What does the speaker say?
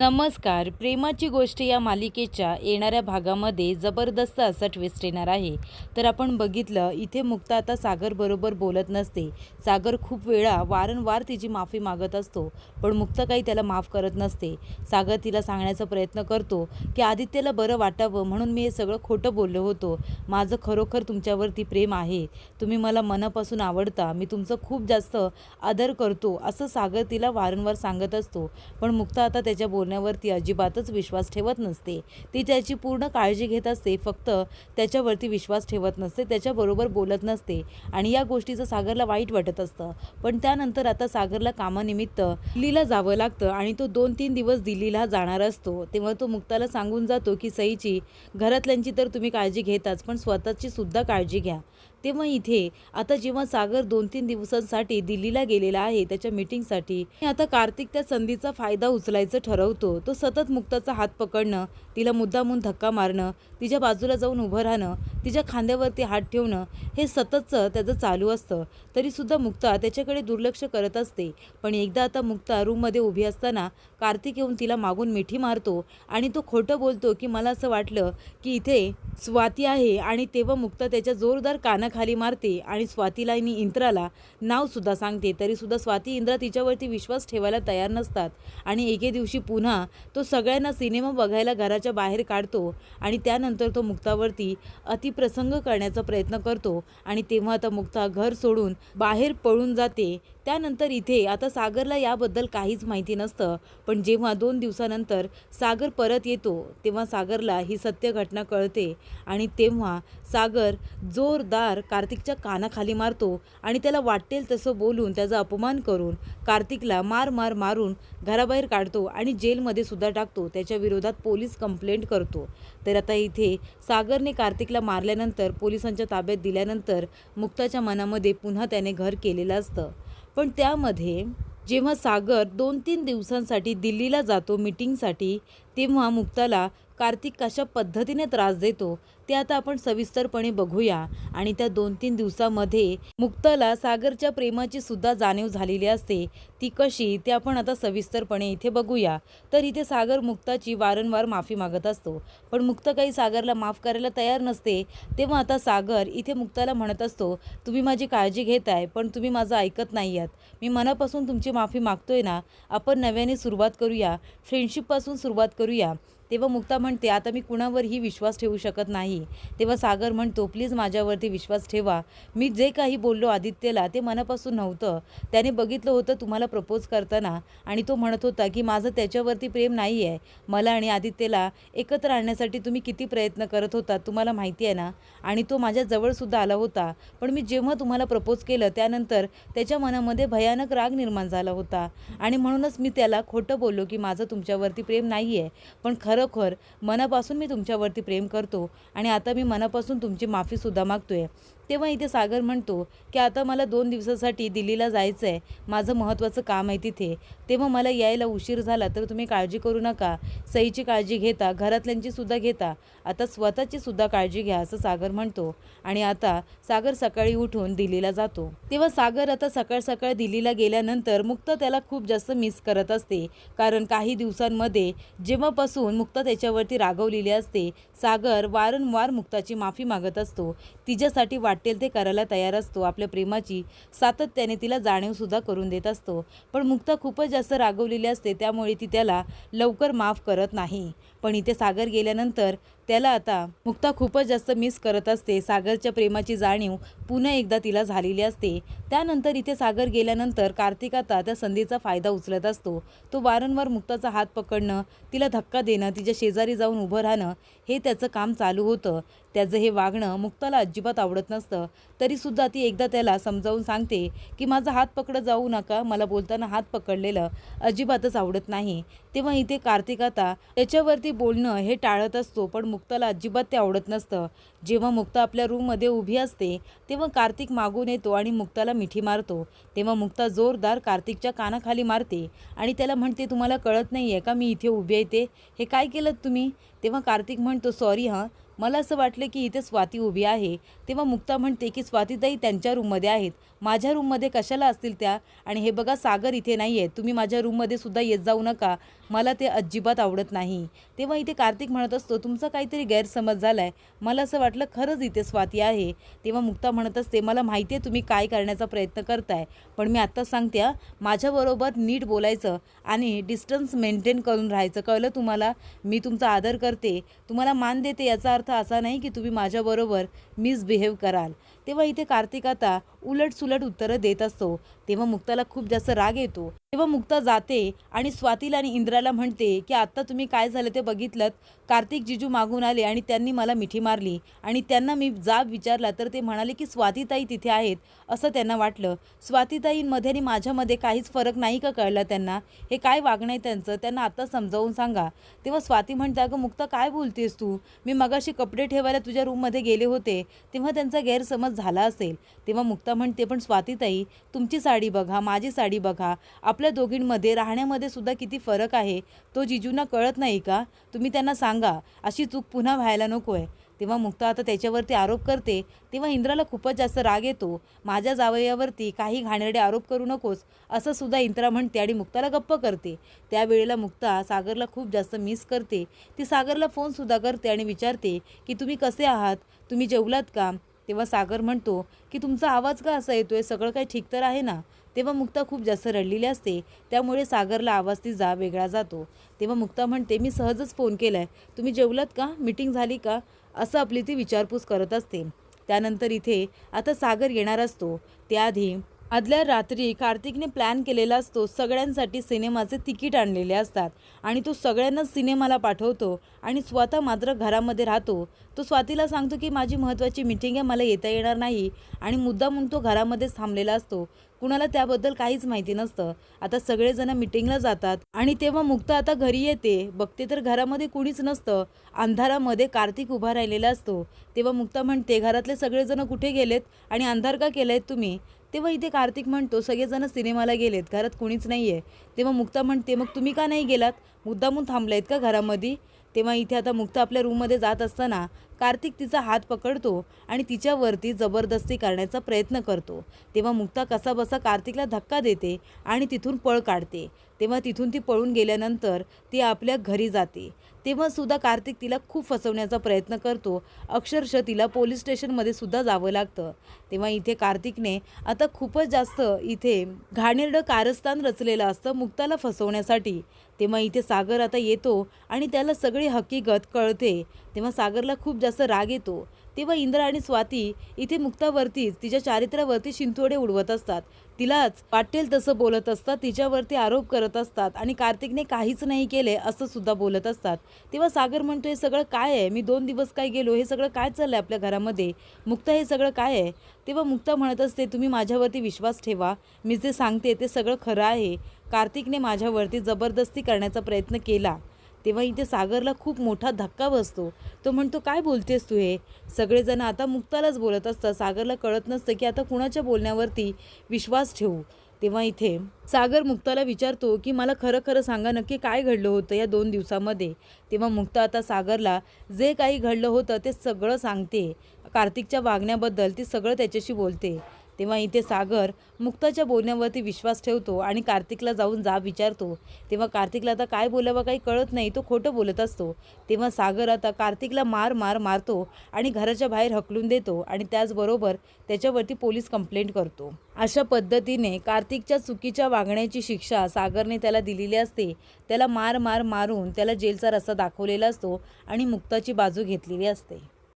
नमस्कार. प्रेमाची गोष्ट या मालिकेच्या येणाऱ्या भागामध्ये जबरदस्त असं ट्विस्ट येणार आहे. तर आपण बघितलं इथे मुक्ता आता सागरबरोबर बोलत नसते. सागर खूप वेळा वारंवार तिची माफी मागत असतो पण मुक्ता काही त्याला माफ करत नसते. सागर तिला सांगण्याचा प्रयत्न करतो की आदित्यला बरं वाटावं म्हणून मी हे सगळं खोटं बोललो होतो. माझं खरोखर तुमच्यावरती प्रेम आहे. तुम्ही मला मनापासून आवडता. मी तुमचं खूप जास्त आदर करतो असं सागर तिला वारंवार सांगत असतो. पण मुक्ता आता त्याच्या बोल बोलण्यावरती अजिबातच विश्वास ठेवत नसते. ती त्याची पूर्ण काळजी घेत असते फक्त त्याच्यावरती विश्वास ठेवत नसते त्याच्याबरोबर बोलत नसते आणि या गोष्टीचं सागरला वाईट वाटत असतं. पण त्यानंतर आता सागरला कामानिमित्त दिल्लीला जावं लागतं आणि तो दोन तीन दिवस दिल्लीला जाणार असतो. तेव्हा तो मुक्ताला सांगून जातो की सईची घरातल्यांची तर तुम्ही काळजी घेताच पण स्वतःची सुद्धा काळजी घ्या. तेव्हा इथे. आता जेव्हा सागर दोन तीन दिवसांसाठी दिल्लीला गेलेला आहे त्याच्या मीटिंगसाठी आता कार्तिक त्या संधीचा फायदा उचलायचं ठरवतो. तो सतत मुक्ताचा हात पकडणं तिला मुद्दामून धक्का मारणं तिच्या बाजूला जाऊन उभं राहणं तिच्या खांद्यावरती हात ठेवणं हे सततचं त्याचं चालू असतं. तरीसुद्धा मुक्ता त्याच्याकडे दुर्लक्ष करत असते. पण एकदा आता मुक्ता रूममध्ये उभी असताना कार्तिक येऊन तिला मागून मिठी मारतो आणि तो खोटं बोलतो की मला असं वाटलं की इथे स्वाती आहे आणि तेव्हा मुक्ता त्याच्या जोरदार खाली मारते आणि स्वातीला आणि इंद्राला नावसुद्धा सांगते. तरीसुद्धा स्वाती इंद्रा तिच्यावरती विश्वास ठेवायला तयार नसतात. आणि एके दिवशी पुन्हा तो सगळ्यांना सिनेमा बघायला घराच्या बाहेर काढतो आणि त्यानंतर तो मुक्तावरती अतिप्रसंग करण्याचा प्रयत्न करतो. आणि तेव्हा आता मुक्ता घर सोडून बाहेर पळून जाते. त्यानंतर इथे आता सागरला याबद्दल काहीच माहिती नसतं पण जेव्हा दोन दिवसानंतर सागर परत येतो तेव्हा सागरला ही सत्य घटना कळते आणि तेव्हा सागर जोरदार कार्तिकच्या कानाखाली मारतो आणि त्याला वाटेल तसं बोलून त्याचा अपमान करून कार्तिकला मार मार मारून घराबाहेर काढतो आणि जेलमध्ये सुद्धा टाकतो. त्याच्या विरोधात पोलीस कंप्लेंट करतो. तर आता इथे सागरने कार्तिकला मारल्यानंतर पोलिसांच्या ताब्यात दिल्यानंतर मुक्ताच्या मनामध्ये पुन्हा त्याने घर केलेलं असतं. पण त्यामध्ये जेव्हा सागर दोन तीन दिवसांसाठी दिल्लीला जातो मीटिंगसाठी तेव्हा मुक्ताला कार्तिक कशा पद्धतीने त्रास देतो ते आता आपण सविस्तरपणे बघूया. आणि त्या दोन तीन दिवसामध्ये मुक्ताला सागरच्या प्रेमाची सुद्धा जाणीव झालेली असते. ती कशी ते आपण आता सविस्तरपणे इथे बघूया. तर इथे सागर मुक्ताची वारंवार माफी मागत असतो. पण मुक्ता काही सागरला माफ करायला तयार नसते तेव्हा आता सागर इथे मुक्ताला म्हणत असतो तुम्ही माझी काळजी घेताय पण तुम्ही माझं ऐकत नाही आहात मी मनापासून तुमची माफी मागतोय ना. आपण नव्याने सुरुवात करूया. फ्रेंडशिपपासून सुरुवात करू करूया तेव्हा मुक्ता म्हणते आता मी कुणावरही विश्वास ठेवू शकत नाही. तेव्हा सागर म्हणतो प्लीज माझ्यावरती विश्वास ठेवा. मी जे काही बोललो आदित्यला ते मनापासून नव्हतं. त्याने बघितलं होतं तुम्हाला प्रपोज करताना आणि तो म्हणत होता की माझं त्याच्यावरती प्रेम नाही आहे मला आणि आदित्यला एकत्र आणण्यासाठी तुम्ही किती प्रयत्न करत होता तुम्हाला माहिती आहे ना? आणि तो माझ्या जवळसुद्धा आला होता. पण मी जेव्हा तुम्हाला प्रपोज केलं त्यानंतर त्याच्या मनामध्ये भयानक राग निर्माण झाला होता. आणि म्हणूनच मी त्याला खोटं बोललो की माझं तुमच्यावरती प्रेम नाही आहे पण खरोखर मनापासून मी तुमच्यावरती प्रेम करतो आणि आता मी मनापासून तुमची माफीसुद्धा मागतो आहे तेव्हा इथे सागर म्हणतो की आता मला दोन दिवसासाठी दिल्लीला जायचं आहे माझं महत्त्वाचं काम आहे तिथे. तेव्हा मला यायला उशीर झाला तर तुम्ही काळजी करू नका. सईची काळजी घेता घरातल्यांची सुद्धा घेता. आता स्वतःची सुद्धा काळजी घ्या असं सागर म्हणतो. आणि आता सागर सकाळी उठून दिल्लीला जातो. तेव्हा सागर आता सकाळ सकाळ दिल्लीला गेल्यानंतर मुक्ता त्याला खूप जास्त मिस करत असते. कारण काही दिवसांमध्ये जेव्हापासून मुक्ता त्याच्यावरती रागवलेली असते सागर वारंवार मुक्ताची माफी मागत असतो. तिच्यासाठी वाट वाटेल ते करायला तयार असतो. आपल्या प्रेमाची सातत्याने तिला जाणीवसुद्धा करून देत असतो. पण मुक्ता खूपच जास्त रागवलेली असते त्यामुळे ती त्याला लवकर माफ करत नाही. पण इथे सागर गेल्यानंतर त्याला आता मुक्ता खूपच जास्त मिस करत असते. सागरच्या प्रेमाची जाणीव पुन्हा एकदा तिला झालेली असते. त्यानंतर इथे सागर गेल्यानंतर कार्तिक आता त्या संधीचा फायदा उचलत असतो. तो वारंवार मुक्ताचा हात पकडणं तिला धक्का देणं तिच्या शेजारी जाऊन उभं राहणं हे त्याचं काम चालू होतं. त्याचं हे वागणं मुक्ताला अजिबात आवडत नसतं. तरीसुद्धा ती एकदा त्याला समजावून सांगते की माझा हात पकडत जाऊ नका मला बोलताना हात पकडलेलं अजिबातच आवडत नाही. तेव्हा इथे कार्तिक आता त्याच्यावरती बोलणं हे टाळत असतो पण मुक्ताला अजिबात ते आवडत नसतं. जेव्हा मुक्ता आपल्या रूममध्ये उभी असते तेव्हा कार्तिक मागून येतो आणि मुक्ताला मिठी मारतो. तेव्हा मुक्ता जोरदार कार्तिकच्या कानाखाली मारते आणि त्याला म्हणते तुम्हाला कळत नाही आहे का मी इथे उभी येते हे काय केलं तुम्ही? तेव्हा कार्तिक म्हणतो सॉरी हां. मला असं वाटलं की इथे स्वाती उभी आहे. तेव्हा मुक्ता म्हणते की स्वातीताई त्यांच्या रूममध्ये आहेत. माझ्या रूममध्ये कशाला असतील त्या? आणि हे बघा सागर इथे नाही आहे तुम्ही माझ्या रूममध्ये सुद्धा येत जाऊ नका. मला ते अजिबात आवडत नाही. तेव्हा इथे कार्तिक म्हणत असतो तुमचा काहीतरी गैरसमज झाला आहे मला असं वाटलं खरंच इथे स्वाती आहे. तेव्हा मुक्ता म्हणत असते मला माहिती आहे तुम्ही काय करण्याचा प्रयत्न करताय. पण मी आत्ता सांगते माझ्याबरोबर नीट बोलायचं आणि डिस्टन्स मेंटेन करून राहायचं. कळलं तुम्हाला? मी तुमचा आदर करते. तुम्हाला मान देते याचा अर्थ असा नाही की तुम्ही माझ्याबरोबर मिसबिहेव कराल. तेव्हा इथे कार्तिक आता उलट सुलट उत्तरं देत असतो. तेव्हा मुक्ताला खूप जास्त राग येतो. तेव्हा मुक्ता जाते आणि स्वातीला आणि इंद्राला म्हणते की आत्ता तुम्ही काय झालं ते बघितलं कार्तिक जिजू मागून आले आणि त्यांनी मला मिठी मारली. आणि त्यांना मी जाब विचारला तर ते म्हणाले की स्वातीताई तिथे आहेत. असं त्यांना वाटलं. स्वातीताईंमध्ये आणि माझ्यामध्ये काहीच फरक नाही का कळला त्यांना? हे काय वागणं आहे त्यांचं? त्यांना आत्ता समजावून सांगा. तेव्हा स्वाती म्हणते अगं मुक्ता काय बोलतेस तू? मी मगाशी कपडे ठेवायला तुझ्या रूममध्ये गेले होते. तेव्हा त्यांचा गैरसमज झाला असेल तेव्हा मुक्ता म्हणते पण स्वातीताई तुमची साडी बघा माझी साडी बघा. आपल्या दोघींमध्ये राहण्यामध्ये सुद्धा किती फरक आहे? तो जिजूंना कळत नाही का? तुम्ही त्यांना सांगा. अशी चूक पुन्हा व्हायला नको आहे तेव्हा मुक्ता आता त्याच्यावरती आरोप करते. तेव्हा इंद्राला खूपच जास्त राग येतो. माझ्या जावयावरती काही घाणेरडे आरोप करू नकोस. असं सुद्धा इंद्रा म्हणते आणि मुक्ताला गप्प करते. त्यावेळेला मुक्ता सागरला खूप जास्त मिस करते. ती सागरला फोनसुद्धा करते आणि विचारते की तुम्ही कसे आहात? तुम्ही जेवलात का? तेव्हा सागर म्हणतो की तुमचा आवाज का असा येतोय? सगळं काही ठीक तर आहे ना? तेव्हा मुक्ता खूप जास्त रडलेली असते. त्यामुळे सागरला आवाज तिचा वेगळा जातो. तेव्हा मुक्ता म्हणते मी सहजच फोन केला आहे तुम्ही जेवलात का? मीटिंग झाली का? असं आपली ती विचारपूस करत असते. त्यानंतर इथे आता सागर येणार असतो. त्याआधी आदल्या रात्री कार्तिकने प्लॅन केलेला असतो सगळ्यांसाठी सिनेमाचे तिकीट आणलेले असतात. आणि तो सगळ्यांनाच सिनेमाला पाठवतो आणि स्वतः मात्र घरामध्ये राहतो. तो स्वातीला सांगतो की माझी महत्त्वाची मिटिंग आहे मला येता येणार नाही. आणि मुद्दा म्हणून तो घरामध्येच थांबलेला असतो. कुणाला त्याबद्दल काहीच माहिती नसतं. आता सगळेजण मिटिंगला जातात आणि तेव्हा मुक्ता आता घरी येते. बघते तर घरामध्ये कुणीच नसतं. अंधारामध्ये कार्तिक उभा राहिलेला असतो. तेव्हा मुक्ता म्हणते घरातले सगळेजण कुठे गेलेत आणि अंधार का केलेत तुम्ही? तेव्हा इथे कार्तिक म्हणतो सगळेजण सिनेमाला गेलेत घरात कुणीच नाही आहे तेव्हा मुक्ता म्हणते मग तुम्ही का नाही गेलात? मुद्दामून थांबलायत का घरामध्ये? तेव्हा इथे आता मुक्ता आपल्या रूममध्ये जात असताना कार्तिक तिचा हात पकडतो आणि तिच्यावरती जबरदस्ती करण्याचा प्रयत्न करतो. तेव्हा मुक्ता कसाबसा कार्तिकला धक्का देते आणि तिथून पळ काढते. तेव्हा तिथून ती पळून गेल्यानंतर ती आपल्या घरी जाते. तेव्हा सुद्धा कार्तिक तिला खूप फसवण्याचा प्रयत्न करतो. अक्षरशः तिला पोलीस स्टेशनमध्ये सुद्धा जावं लागतं. तेव्हा इथे कार्तिकने आता खूपच जास्त इथे घाणेरडं कारस्थान रचलेलं असतं मुक्ताला फसवण्यासाठी. तेव्हा इथे सागर आता येतो आणि त्याला सगळी हकीकत कळते. तेव्हा सागरला खूप जास्त राग येतो. तेव्हा इंद्र आणि स्वाती इथे मुक्तावरतीच तिच्या चारित्र्यावरती शिंतोडे उडवत असतात. तिलाच वाटेल तसं बोलत असतात तिच्यावरती आरोप करत असतात आणि कार्तिकने काहीच नाही केले असं सुद्धा बोलत असतात. तेव्हा सागर म्हणतो हे सगळं काय आहे? मी दोन दिवस काय गेलो? हे सगळं काय चाललं आहे आपल्या घरामध्ये? मुक्ता हे सगळं काय आहे? तेव्हा मुक्ता म्हणत असते तुम्ही माझ्यावरती विश्वास ठेवा. मी जे सांगते ते सगळं खरं आहे. कार्तिकने माझ्यावरती जबरदस्ती करण्याचा प्रयत्न केला. तेव्हा इथे सागरला खूप मोठा धक्का बसतो. तो म्हणतो काय बोलतेस तू हे? सगळेजण आता मुक्तालाच बोलत असतात. सागरला कळत नसतं की आता कुणाच्या बोलण्यावरती विश्वास ठेवू? तेव्हा इथे सागर मुक्ताला विचारतो की मला खरं खरं सांगा नक्की काय घडलं होतं या दोन दिवसामध्ये? तेव्हा मुक्ता आता सागरला जे काही घडलं होतं ते सगळं सांगते. कार्तिकच्या वागण्याबद्दल ती सगळं त्याच्याशी बोलते. तेव्हा इथे सागर मुक्ताच्या बोलण्यावरती विश्वास ठेवतो आणि कार्तिकला जाऊन जाब विचारतो. तेव्हा कार्तिकला आता काय बोलावं काही कळत नाही तो खोटं बोलत असतो. तेव्हा सागर आता कार्तिकला मार मार मारतो आणि घराच्या बाहेर हकलून देतो आणि त्याचबरोबर त्याच्यावरती पोलीस कंप्लेंट करतो. अशा पद्धतीने कार्तिकच्या चुकीच्या वागण्याची शिक्षा सागरने त्याला दिलेली असते. त्याला मार मार मारून त्याला जेलचा रस्ता दाखवलेला असतो आणि मुक्ताची बाजू घेतलेली असते.